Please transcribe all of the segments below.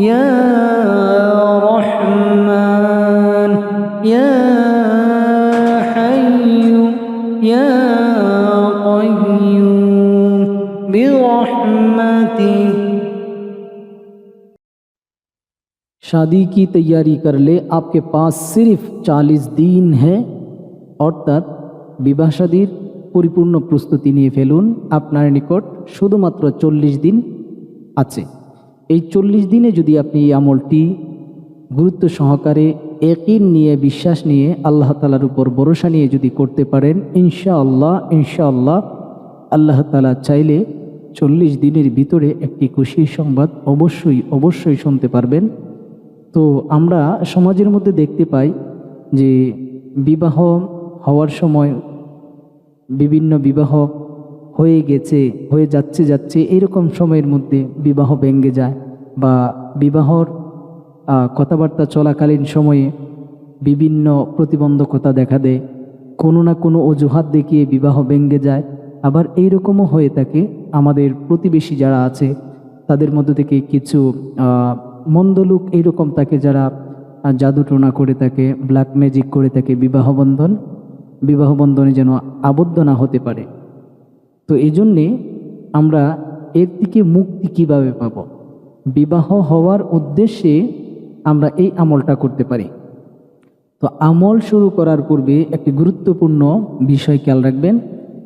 يا رحمن يا حي يا قيوم برحمتك शादी की तैयारी कर ले आपके पास सिर्फ चालीस दिन है অর্থাৎ বিবাহ শাদীর পরিপূর্ণ প্রস্তুতি নিয়ে ফেলুন আপনার নিকট শুধুমাত্র চল্লিশ দিন আছে এই চল্লিশ দিনে যদি আপনি এই আমলটি গুরুত্ব সহকারে একিন নিয়ে, বিশ্বাস নিয়ে, আল্লাহ তালার উপর ভরসা নিয়ে যদি করতে পারেন ইনশা ইনশাআল্লাহ ইনশাআল্লাহ আল্লাহ তালা চাইলে চল্লিশ দিনের ভিতরে একটি খুশির সংবাদ অবশ্যই অবশ্যই শুনতে পারবেন। তো আমরা সমাজের মধ্যে দেখতে পাই যে বিবাহ হওয়ার সময় বিভিন্ন বিবাহ হয়ে গেছে হয়ে যাচ্ছে যাচ্ছে এরকম সময়ের মধ্যে বিবাহ ভেঙ্গে যায় বা বিবাহর কথাবার্তা চলাকালীন সময়ে বিভিন্ন প্রতিবন্ধকতা দেখা দেয়। কোনো না কোনো অজুহাত দেখিয়ে বিবাহ ভেঙ্গে যায়। আবার এইরকমও হয়ে থাকে আমাদের প্রতিবেশী যারা আছে তাদের মধ্য থেকে কিছু আহ, মন্দ লোক এইরকম থাকে যারা জাদুটোনা করে থাকে ব্ল্যাক ম্যাজিক করে থাকে বিবাহ বন্ধনে যেন আবদ্ধ না হতে পারে। তো এই জন্যে আমরা এর থেকে মুক্তি কীভাবে পাব? বিবাহ হওয়ার উদ্দেশ্যে আমরা এই আমলটা করতে পারি। তো আমল শুরু করার পূর্বে একটি গুরুত্বপূর্ণ বিষয় খেয়াল রাখবেন।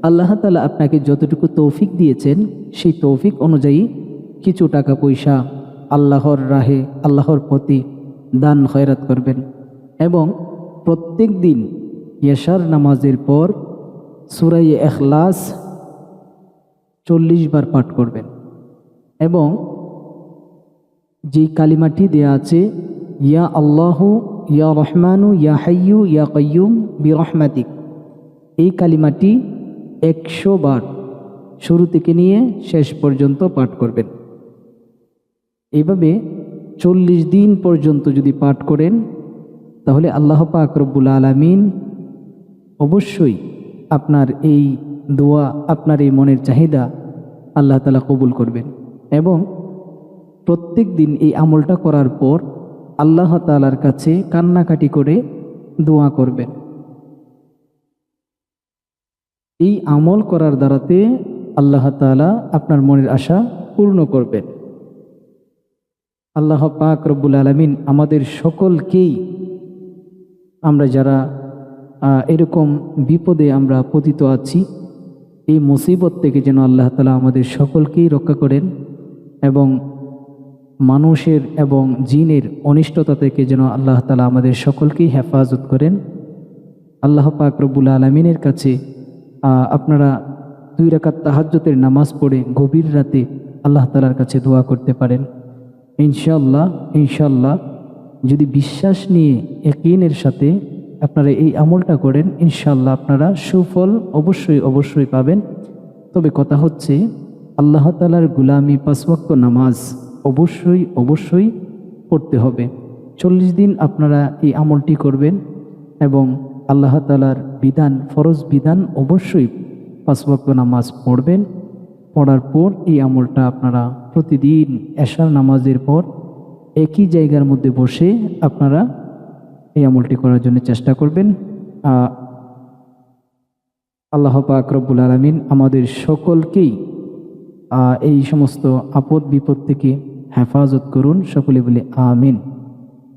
আল্লাহ তালা আপনাকে যতটুকু তৌফিক দিয়েছেন, সেই তৌফিক অনুযায়ী কিছু টাকা পয়সা আল্লাহর রাহে, আল্লাহর প্রতি দান খয়রাত করবেন এবং প্রত্যেক দিন ইয়াশার নামাজের পর সুরাই এখলাস চল্লিশ বার পাঠ করবেন। এবং যেই কালিমাটি দেয়া আছে, ইয়া আল্লাহু, ইয়া রহমানু, ইয়া হাইয়ু, ইয়া কয়ুম বি রহমাতিক এই কালিমাটি একশো বার শুরু থেকে নিয়ে শেষ পর্যন্ত পাঠ করবেন। এইভাবে চল্লিশ দিন পর্যন্ত যদি পাঠ করেন, তাহলে আল্লাহ পাক রব্বুল আলামিন অবশ্যই আপনার এই দোয়া, আপনার এই মনের চাহিদা আল্লাহ তালা কবুল করবেন। এবং প্রত্যেক দিন এই আমলটা করার পর আল্লাহ তালার কাছে কান্নাকাটি করে দোয়া করবেন। এই আমল করার দ্বারাতে আল্লাহ তালা আপনার মনের আশা পূর্ণ করবেন। আল্লাহ পাক রব্বুল আলমিন আমাদের সকলকেই আমরা যারা এরকম বিপদে আমরা পতিত আছি এই মুসিবত থেকে যেন আল্লাহ তালা আমাদের সকলকেই রক্ষা করেন এবং মানুষের এবং জিনের অনিষ্টতা থেকে যেন আল্লাহ তালা আমাদের সকলকেই হেফাজত করেন। আল্লাহ পাক রব্বুল আলমিনের কাছে আপনারা দুই রাকাত তাহাজ্জতের নামাজ পড়ে গভীর রাতে আল্লাহ তালার কাছে দোয়া করতে পারেন। ইনশাল্লাহ ইনশাল্লাহ যদি বিশ্বাস নিয়ে একিনের সাথে আপনারা এই আমলটা করেন ইনশাল্লাহ আপনারা সুফল অবশ্যই অবশ্যই পাবেন। তবে কথা হচ্ছে, আল্লাহ তালার গুলামি পাঁচওয়াক্ত নামাজ অবশ্যই অবশ্যই পড়তে হবে। চল্লিশ দিন আপনারা এই আমলটি করবেন এবং আল্লাহ তালার বিধান, ফরজ বিধান অবশ্যই পাঁচওয়াক্ত নামাজ পড়বেন। পড়ার পর এই আমলটা আপনারা প্রতিদিন এশার নামাজের পর একই জায়গার মধ্যে বসে আপনারা এই আমলটি করার জন্য চেষ্টা করবেন। আল্লাহ পাক রব্বুল আলমিন আমাদের সকলকেই এই সমস্ত আপদ বিপদ থেকে হেফাজত করুন। সকলে বলে আমিন।